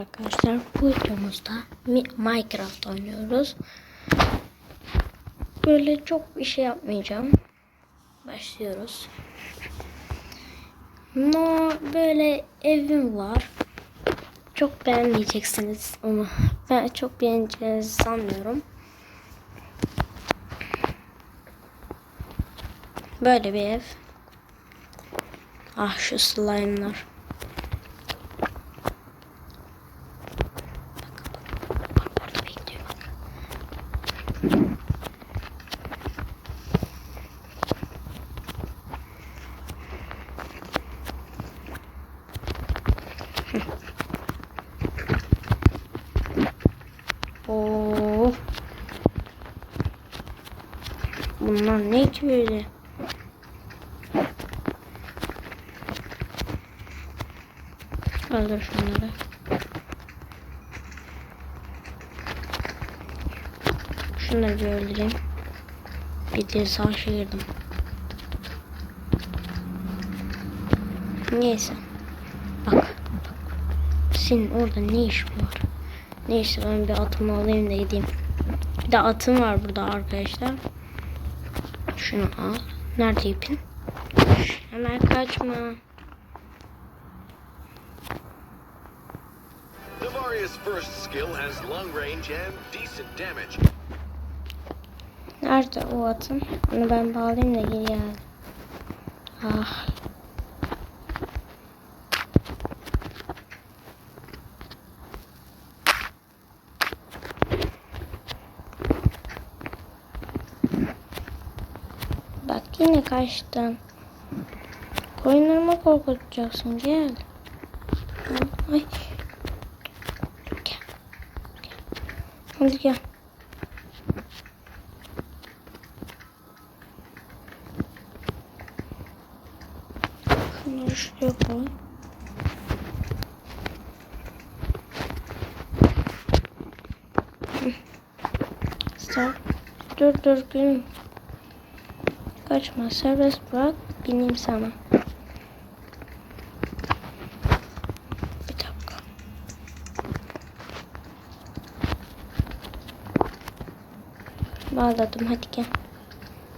Arkadaşlar bu videomuzda Mi- Minecraft oynuyoruz. Böyle çok bir şey yapmayacağım. Başlıyoruz. No böyle evim var. Çok beğenmeyeceksiniz onu. Ben çok beğeneceğinizi sanmıyorum. Böyle bir ev. Ah şu slime'lar. Bak orada bekliyor bak. Oo. Bunlar ne ki böyle? Öldür şunları. Şunları bir öldüreyim. Bir de savaşa girdim. Neyse. Bak. bak. Senin orada ne iş var? Neyse ben bir atımı alayım da gideyim. Bir de atım var burada arkadaşlar. Şunu al. Nerede ipin? Hemen kaçma. Navaria's first skill has long range and decent damage. Nerede o atım? Onu ben bağlayayım da geri gel. Ah. Bak yine kaçtın. Koyunlarımı korkutacaksın gel. Ay. Gel. Hadi gel. Şunları şuraya koy. Dur dur gülüm. Kaçma serbest bırak bineyim sana. Bir dakika. Bağladım hadi gel.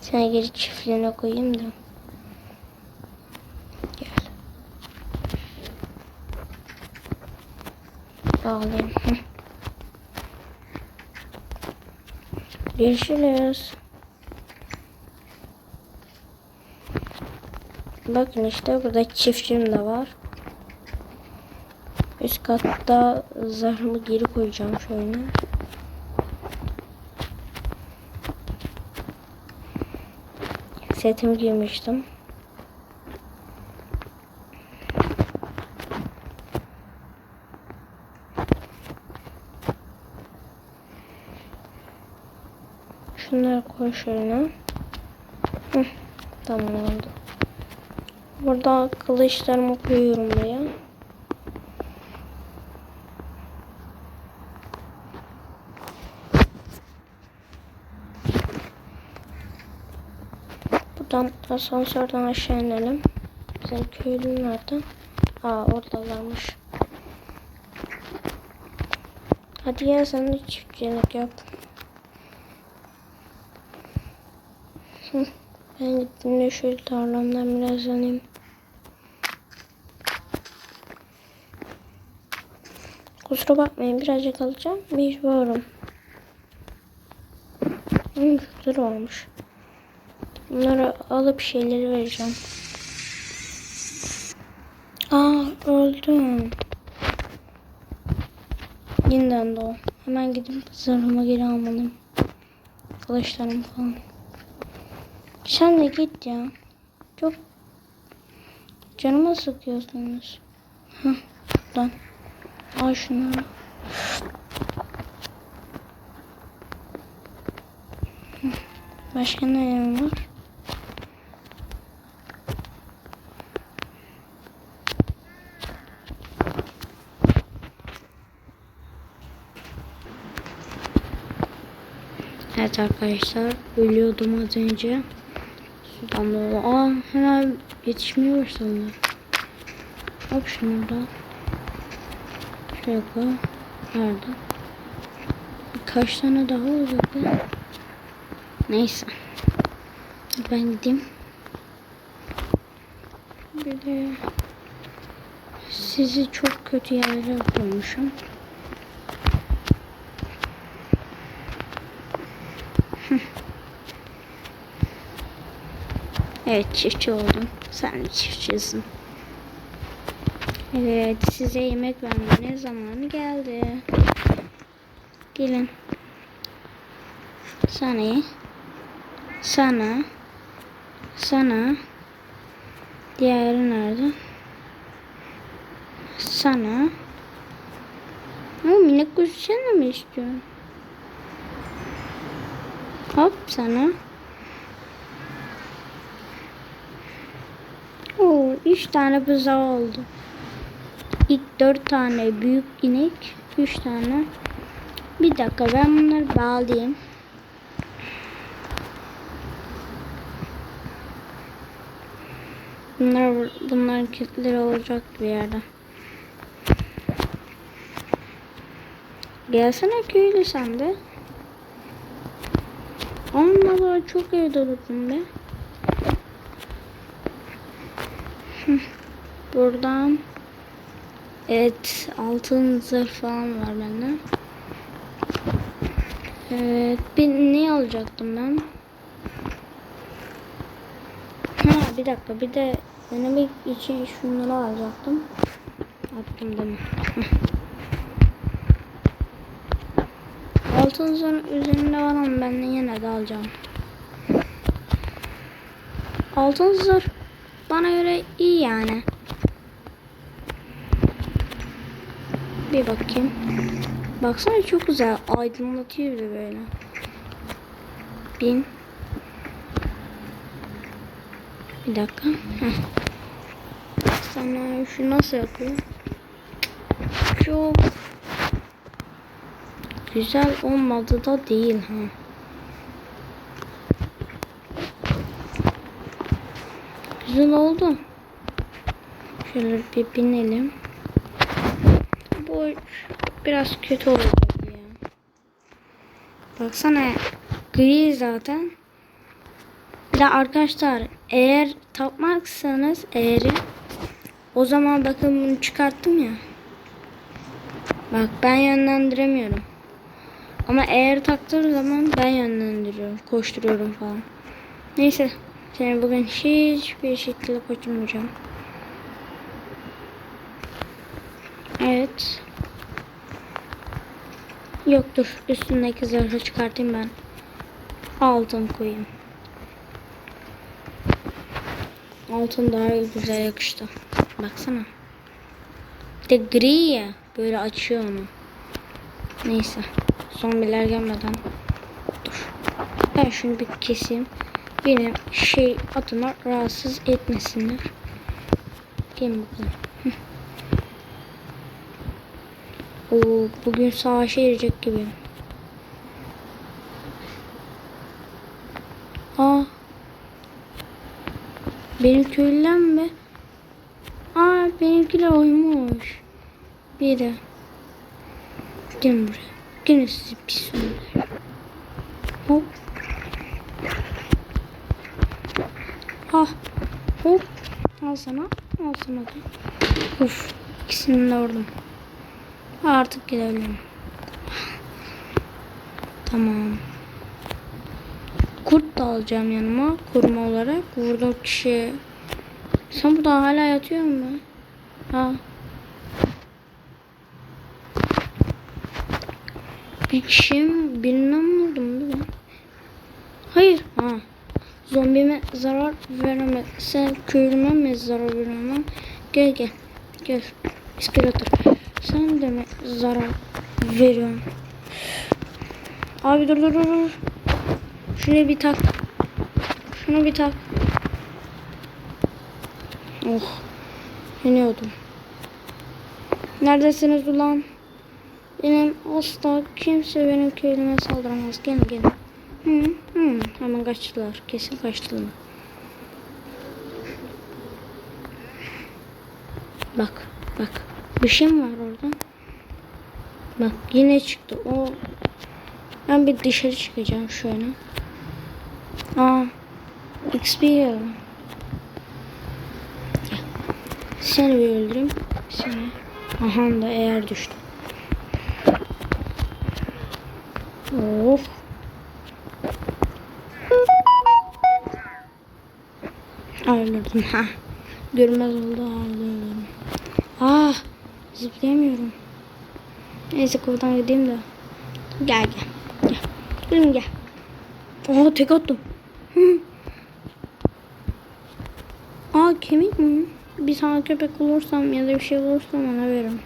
Seni geri çiftliğine koyayım da. Gel. Bağlayayım. Görüşürüz. Bakın işte burada çiftçim de var. Üst katta zarfımı geri koyacağım şöyle. Setimi giymiştim. Şunları koy şöyle. Hı, tamam oldu. Burada kılıçlarımı koyuyorum buraya. Buradan asansörden aşağı inelim. Bizim köylü nerede? Aa oradalarmış. Hadi gel sen de çiftçilik yap. Ben gittim de şöyle tarlamdan biraz yanayım. Kusura bakmayın birazcık alacağım. Mecburum. Hı, güzel olmuş. Bunları alıp şeyleri vereceğim. Aa öldüm. Yeniden doğ. Hemen gidip zırhımı geri almalıyım. Kılıçlarım falan. Sen de git ya. Çok canıma sıkıyorsunuz. Hah buradan. Al. Hı, Başka ne var? Evet arkadaşlar ölüyordum az önce. Sudan dolayı. Aa hemen yetişmeye başladılar. Hop şunu da. Yok o. Nerede? Kaç tane daha olacak be? Neyse. Ben gideyim. Bir de sizi çok kötü yerlere koymuşum. Evet çiftçi oldum. Sen de çiftçisin. Evet size yemek vermenin zamanı geldi. Gelin. Sana. Sana. Sana. Diğeri nerede? Sana. Ama minik kuş sen mi istiyorsun? Hop sana. Oo, üç tane buzağı oldu. İlk dört tane büyük inek, üç tane. Bir dakika ben bunları bağlayayım. Bunlar bunların kilitleri olacak bir yerde. Gelsene köylü sen de. Çok evde durdum be. Buradan Evet altın zırh falan var bende. Evet bir ne alacaktım ben? Ha bir dakika bir de denemek için şunları alacaktım. Attım değil. Altın zırh üzerinde var ama ben yine de alacağım. Altın zırh bana göre iyi yani. Bir bakayım. Baksana çok güzel. Aydınlatıyor bir de böyle. Bin. Bir dakika. Heh. Sana şu nasıl yapıyor? Çok güzel olmadı da değil ha. Güzel oldu. Şöyle bir binelim. Bu biraz kötü olacak ya. Baksana gri zaten. Bir de arkadaşlar eğer tapmazsanız eğeri o zaman bakın bunu çıkarttım ya. Bak ben yönlendiremiyorum. Ama eğer taktığım zaman ben yönlendiriyorum. Koşturuyorum falan. Neyse. Seni bugün hiçbir şekilde kaçırmayacağım. Evet. Yok dur. Üstündeki zırhı çıkartayım ben. Altın koyayım. Altın daha güzel yakıştı. Baksana. Bir de gri ya. Böyle açıyor onu. Neyse. Zombiler gelmeden. Dur. Ben şunu bir keseyim. Benim şey atıma rahatsız etmesinler. Gelin bakalım. Oo, bugün savaşa girecek gibi. Aa. Benim köylüler mi? Aa benimkiler oymuş. Biri. Gelin buraya. Gelin sizi pis onlar. Hop. Ah. Hop. Al sana. Al sana da. Uf. İkisini de vurdum. Artık gidelim. Tamam. Kurt da alacağım yanıma. Koruma olarak. Vurduğum kişi. Sen burada hala yatıyor mu? Ha. Bir vurdum değil mi? Hayır. Ha. Zombime zarar veremez. Sen köylüme mi zarar veremem? Gel gel. Gel. İskeletor. Sen de mi zarar veriyorsun? Abi dur dur dur. Şunu bir tak. Şunu bir tak. Oh. Yeniyordum. Neredesiniz ulan? Benim asla kimse benim köylüme saldıramaz. Gelin gelin. Hı, hı. Hemen kaçtılar. Kesin kaçtılar. Bak bak. Bir şey mi var orada? Bak yine çıktı. O ben bir dışarı çıkacağım şöyle. Aa XP yiyorum. Seni bir öldüreyim. Seni. Aha da eğer düştü. Of. Öldürdüm ha. Görmez oldu ağlıyorum. Ah zıplayamıyorum. Neyse kovdan gideyim de. Gel gel. Gel. Gülüm gel. Aa tek attım. Aa kemik mi? Bir tane köpek bulursam ya da bir şey bulursam ona veririm.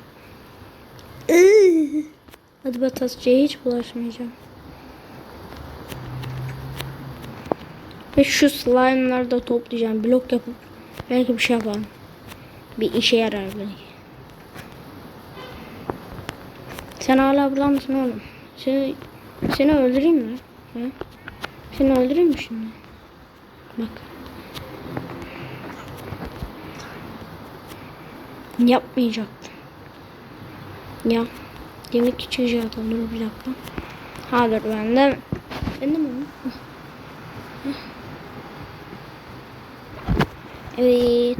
Hadi batasçıya hiç bulaşmayacağım. Ve şu slime'ları da toplayacağım. Blok yapıp belki bir şey yaparım. Bir işe yarar belki. Sen hala burada mısın oğlum? Seni, seni öldüreyim mi? He? Seni öldüreyim mi şimdi? Bak. Yapmayacaktım. Ya. Yemek çıkacaktım. Dur bir dakika. Ha dur ben de. Ben de mi? Evet.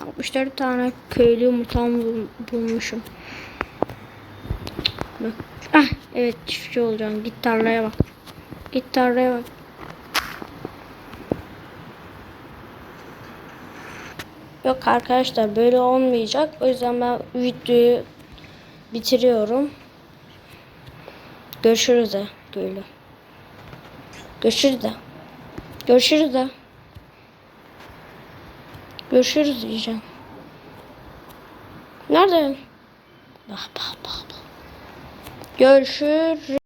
64 tane köylü bul- bulmuşum. Bak. Ah evet çiftçi olacağım. Git tarlaya bak. Git tarlaya bak. Yok arkadaşlar böyle olmayacak. O yüzden ben videoyu bitiriyorum. Görüşürüz de böyle. Görüşürüz de. Görüşürüz de. Görüşürüz diyeceğim. Nerede? Bak bak bak. bak. 有食指